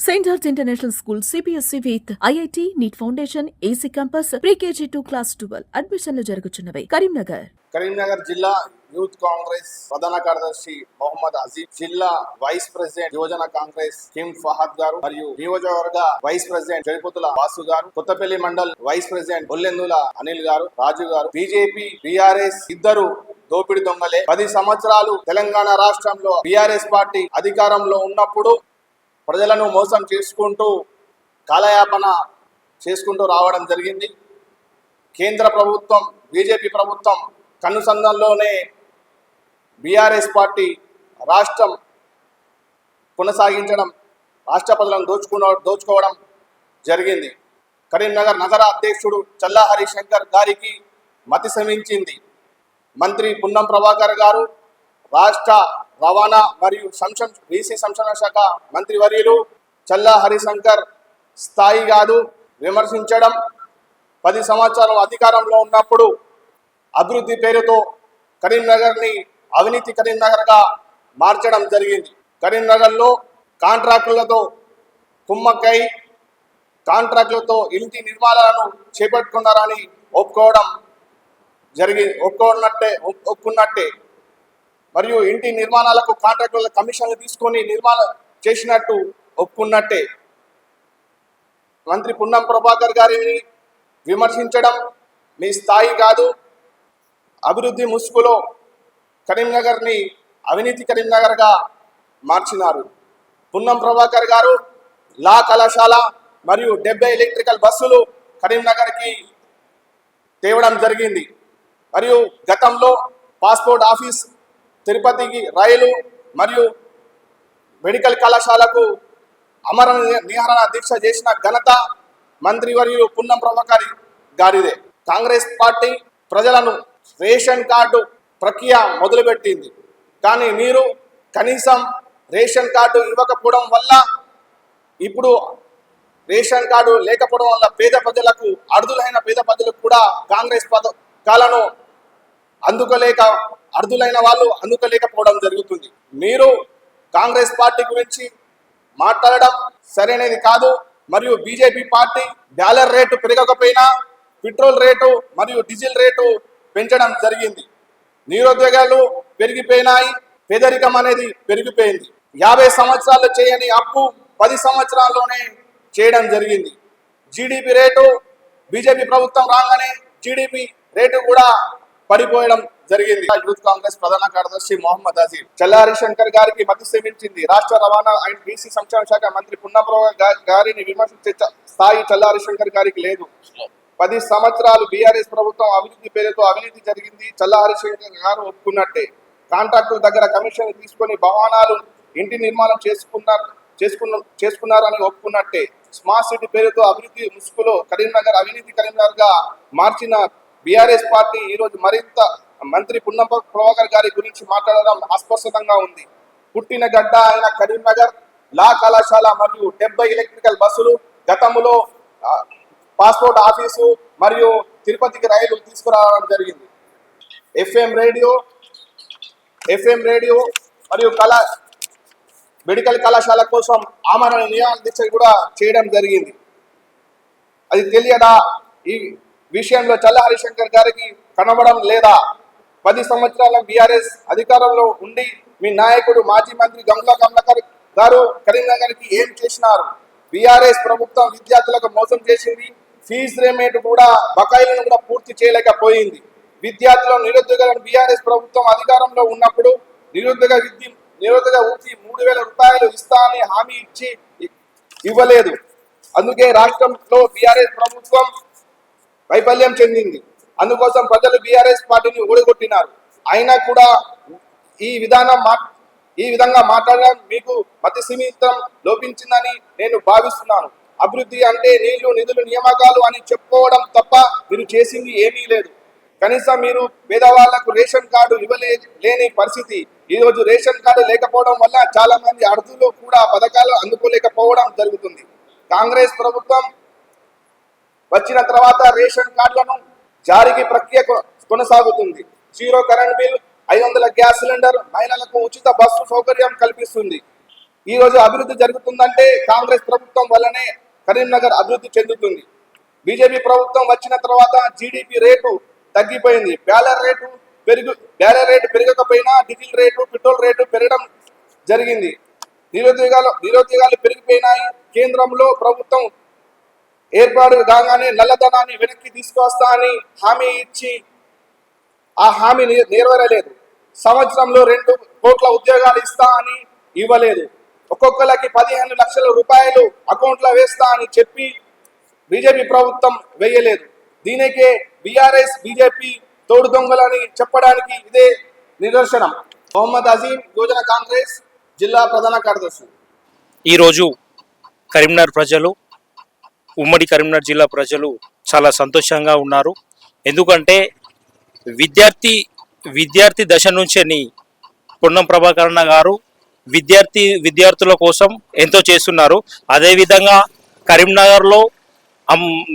Saint George International School CBSE with IIT NEET foundation AC campus pre KG to class twelve అడ్మిషన్లు జరుగుతున్నవి కరీంనగర్ కరీంనగర్ జిల్లా youth Congress ప్రధాన కార్యదర్శి మొహమ్మద్ అజీజ్ జిల్లా వైస్ ప్రెసిడెంట్ యువజన కాంగ్రెస్ కిమ్ ఫహద్ గారు మరియు నియోజకవర్గ వైస్ ప్రెసిడెంట్ చెరుపుతుల వాసు గారు కొత్తపల్లి మండల్ వైస్ ప్రెసిడెంట్ బొల్లెందుల అనిల్ గారు రాజు గారు బీజేపీ బీఆర్ఎస్ ఇద్దరు దోపిడి దొంగలే. పది సంవత్సరాలు తెలంగాణ రాష్ట్రంలో బీఆర్ఎస్ పార్టీ అధికారంలో ఉన్నప్పుడు ప్రజలను మోసం చేసుకుంటూ కాలయాపన చేసుకుంటూ రావడం జరిగింది. కేంద్ర ప్రభుత్వం బీజేపీ ప్రభుత్వం కనుసంధంలోనే బీఆర్ఎస్ పార్టీ రాష్ట్రం కొనసాగించడం రాష్ట్ర ప్రజలను దోచుకున్న దోచుకోవడం జరిగింది. కరీంనగర్ నగర అధ్యక్షుడు చల్లా హరిశంకర్ గారికి మతి శమించింది మంత్రి పున్నం ప్రభాకర్ గారు రాష్ట్ర రవాణా మరియు సంక్షం బీసీ సంక్షేమ శాఖ మంత్రివర్యులు చల్లా హరిశంకర్ స్థాయి కాదు విమర్శించడం పది సంవత్సరాలు అధికారంలో ఉన్నప్పుడు అభివృద్ధి పేరుతో కరీంనగర్ని అవినీతి కరీంనగర్గా మార్చడం జరిగింది. కరీంనగర్లో కాంట్రాక్టులతో కుమ్మక్కై కాంట్రాక్టులతో ఇంటి నిర్మాణాలను చేపట్టుకున్నారని ఒప్పుకోవడం జరిగి ఒప్పుకున్నట్టే ఒప్పుకున్నట్టే మరియు ఇంటి నిర్మాణాలకు కాంట్రాక్టుల కమిషన్లు తీసుకొని నిర్మాణం చేసినట్టు ఒప్పుకున్నట్టే. మంత్రి పున్నం ప్రభాకర్ గారిని విమర్శించడం మీ స్థాయి కాదు. అభివృద్ధి ముసుగులో కరీంనగర్ని అవినీతి కరీంనగర్గా మార్చినారు. పున్నం ప్రభాకర్ గారు లా కళాశాల మరియు డెబ్బై ఎలక్ట్రికల్ బస్సులు కరీంనగర్కి తేవడం జరిగింది. మరియు గతంలో పాస్పోర్ట్ ఆఫీస్ తిరుపతికి రైలు మరియు మెడికల్ కళాశాలకు అమర నిహరణ దీక్ష చేసిన ఘనత మంత్రివర్యులు పున్నం ప్రభాకర్ గారిదే. కాంగ్రెస్ పార్టీ ప్రజలను రేషన్ కార్డు ప్రక్రియ మొదలుపెట్టింది. కానీ మీరు కనీసం రేషన్ కార్డు ఇవ్వకపోవడం వల్ల ఇప్పుడు రేషన్ కార్డు లేకపోవడం వల్ల పేద ప్రజలకు అర్ధులైన పేద ప్రజలకు కూడా కాంగ్రెస్ పథకాలను అందుకోలేక అర్థులైన వాళ్ళు అందుకోలేకపోవడం జరుగుతుంది. మీరు కాంగ్రెస్ పార్టీ గురించి మాట్లాడడం సరైనది కాదు. మరియు బీజేపీ పార్టీ డాలర్ రేటు పెరగకపోయినా పెట్రోల్ రేటు మరియు డీజిల్ రేటు పెంచడం జరిగింది. నిరుద్యోగాలు పెరిగిపోయినాయి. పేదరికం అనేది పెరిగిపోయింది. యాభై సంవత్సరాలు చేయని అప్పు పది సంవత్సరాల్లోనే చేయడం జరిగింది. జీడిపి రేటు బీజేపీ ప్రభుత్వం రాగానే జీడిపి రేటు కూడా పడిపోయడం జరిగింది. యూత్ కాంగ్రెస్ ప్రధాన కార్యదర్శి మొహమ్మద్ అజీజ్ చల్లారి శంకర్ గారికి మద్దతు సేవించింది రాష్ట్ర రవాణా అండ్ బీసీ సంక్షేమ శాఖ మంత్రి పున్నప్రభ గారిని విమర్శించే స్థాయి చల్లారి శంకర్ గారికి లేదు. పది సంవత్సరాలు బీఆర్ఎస్ ప్రభుత్వం అవినీతి పేరుతో అవినీతి జరిగింది. చల్లారి శంకర్ గారు ఒప్పుకున్నట్టే. కాంట్రాక్టుల దగ్గర కమిషన్ తీసుకొని భవనాలు ఇంటి నిర్మాణం చేసుకున్నారు చేసుకున్న చేసుకున్నారని ఒప్పుకున్నట్టే. స్మార్ట్ సిటీ పేరుతో అభివృద్ధి ముసుగులో కరీంనగర్ అవినీతి కరీంనగర్గా మార్చిన బీఆర్ఎస్ పార్టీ ఈరోజు మరింత మంత్రి పున్నం ప్రభాకర్ గారి గురించి మాట్లాడడం అస్పష్టంగా ఉంది. పుట్టిన గడ్డ అయిన కరీంనగర్ లా కళాశాల మరియు డెబ్బై ఎలక్ట్రికల్ బస్సులు గతంలో పాస్పోర్ట్ ఆఫీసు మరియు తిరుపతికి రైలు తీసుకురావడం జరిగింది. ఎఫ్ఎం రేడియో ఎఫ్ఎం రేడియో మరియు కళా మెడికల్ కళాశాల కోసం ఆమరణ నియామ దీక్ష కూడా చేయడం జరిగింది. అది తెలియదా? ఈ విషయంలో చల్ల హరిశంకర్ గారికి కనబడం లేదా? పది సంవత్సరాల బీఆర్ఎస్ అధికారంలో ఉండి మీ నాయకుడు మాజీ మంత్రి గంగా కమలాకర్ గారు కరీంనగర్కి ఏం చేసినారు? బీఆర్ఎస్ ప్రభుత్వం విద్యార్థులకు మోసం చేసింది. ఫీజు రేమేట్ కూడా బకాయిలను కూడా పూర్తి చేయలేకపోయింది. విద్యార్థుల నిరుద్యోగులను బీఆర్ఎస్ ప్రభుత్వం అధికారంలో ఉన్నప్పుడు నిరుద్యోగ విద్య నిరుద్యోగ వృత్తి మూడు వేల రూపాయలు ఇస్తా అని హామీ ఇచ్చి ఇవ్వలేదు. అందుకే రాష్ట్రంలో బీఆర్ఎస్ ప్రభుత్వం వైఫల్యం చెందింది. అందుకోసం ప్రజలు బీఆర్ఎస్ పార్టీని ఓడగొట్టినారు అయినా కూడా ఈ విధానం మా ఈ విధంగా మాట్లాడడం మీకు మతి సీమితం లోపించిందని నేను భావిస్తున్నాను. అభివృద్ధి అంటే నీళ్ళు నిధులు నియామకాలు అని చెప్పుకోవడం తప్ప మీరు చేసింది ఏమీ లేదు. కనీసం మీరు పేదవాళ్ళకు రేషన్ కార్డు ఇవ్వలే లేని పరిస్థితి. ఈరోజు రేషన్ కార్డు లేకపోవడం వల్ల చాలా మంది అర్థులు కూడా పథకాలు అందుకోలేకపోవడం జరుగుతుంది. కాంగ్రెస్ ప్రభుత్వం వచ్చిన తర్వాత రేషన్ కార్డులను జారీకి ప్రక్రియ కొనసాగుతుంది. జీరో కరెంట్ బిల్ ఐదు వందల గ్యాస్ సిలిండర్ మహిళలకు ఉచిత బస్సు సౌకర్యం కల్పిస్తుంది. ఈ రోజు అభివృద్ధి జరుగుతుందంటే కాంగ్రెస్ ప్రభుత్వం వల్లనే కరీంనగర్ అభివృద్ధి చెందుతుంది. బీజేపీ ప్రభుత్వం వచ్చిన తర్వాత జీడిపి రేటు తగ్గిపోయింది. బ్యాలర్ రేటు పెరుగు బ్యాలర్ రేటు పెరగకపోయినా డీజిల్ రేటు పెట్రోల్ రేటు పెరగడం జరిగింది. నిరుద్యోగాలు నిరుద్యోగాలు పెరిగిపోయినాయి. కేంద్రంలో ప్రభుత్వం ఏర్పాటు కాగానే నల్లధనాన్ని వెనక్కి తీసుకొస్తా అని హామీ ఇచ్చి ఆ హామీ నెరవేరలేదు. సంవత్సరంలో రెండు కోట్ల ఉద్యోగాలు ఇస్తా అని ఇవ్వలేదు. ఒక్కొక్కరికి పదిహేను లక్షల రూపాయలు అకౌంట్లో వేస్తా అని చెప్పి బీజేపీ ప్రభుత్వం వేయలేదు. దీనికే బీఆర్ఎస్ బీజేపీ తోడు దొంగలని చెప్పడానికి ఇదే నిదర్శనం. మొహమ్మద్ అజీం యువజన కాంగ్రెస్ జిల్లా ప్రధాన కార్యదర్శి. ఈరోజు కరీంనగర్ ప్రజలు ఉమ్మడి కరీంనగర్ జిల్లా ప్రజలు చాలా సంతోషంగా ఉన్నారు. ఎందుకంటే విద్యార్థి విద్యార్థి దశ నుంచి పొన్నం ప్రభాకరణ గారు విద్యార్థి విద్యార్థుల కోసం ఎంతో చేస్తున్నారు. అదేవిధంగా కరీంనగర్లో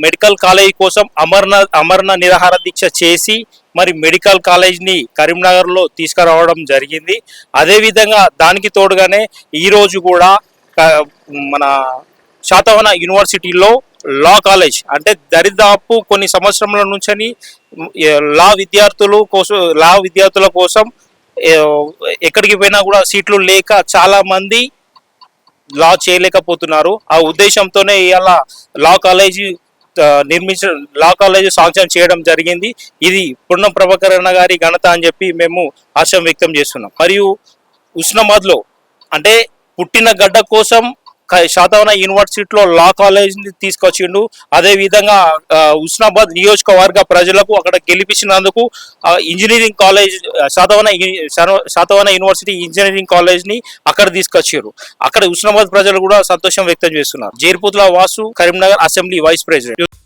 మెడికల్ కాలేజ్ కోసం అమర్న అమర్న నిరాహార దీక్ష చేసి మరి మెడికల్ కాలేజ్ని కరీంనగర్లో తీసుకురావడం జరిగింది. అదేవిధంగా దానికి తోడుగానే ఈరోజు కూడా మన శాతవన యూనివర్సిటీలో లా కాలేజ్ అంటే దరిదాపు కొన్ని సంవత్సరముల నుంచని లా విద్యార్థులు కోసం లా విద్యార్థుల కోసం ఎక్కడికి పోయినా కూడా సీట్లు లేక చాలా మంది లా చేయలేకపోతున్నారు. ఆ ఉద్దేశంతోనే ఇవాళ లా కాలేజీ నిర్మించ లా కాలేజీ శాంక్షన్ చేయడం జరిగింది. ఇది పుణ్యం ప్రభకరణ గారి ఘనత అని చెప్పి మేము ఆశయం వ్యక్తం చేస్తున్నాం. మరియు ఉస్నాబాద్లో అంటే పుట్టిన గడ్డ కోసం శాతవన యూనివర్సిటీలో లా కాలేజ్ని తీసుకొచ్చిండు. అదే విధంగా నియోజకవర్గ ప్రజలకు అక్కడ గెలిపించినందుకు engineering college Satavahana Satavahana university engineering కాలేజ్ని అక్కడ తీసుకొచ్చారు అక్కడ హుస్నాబాద్ ప్రజలు కూడా సంతోషం వ్యక్తం చేస్తున్నారు. Jairputla Vasu Karimnagar assembly vice president.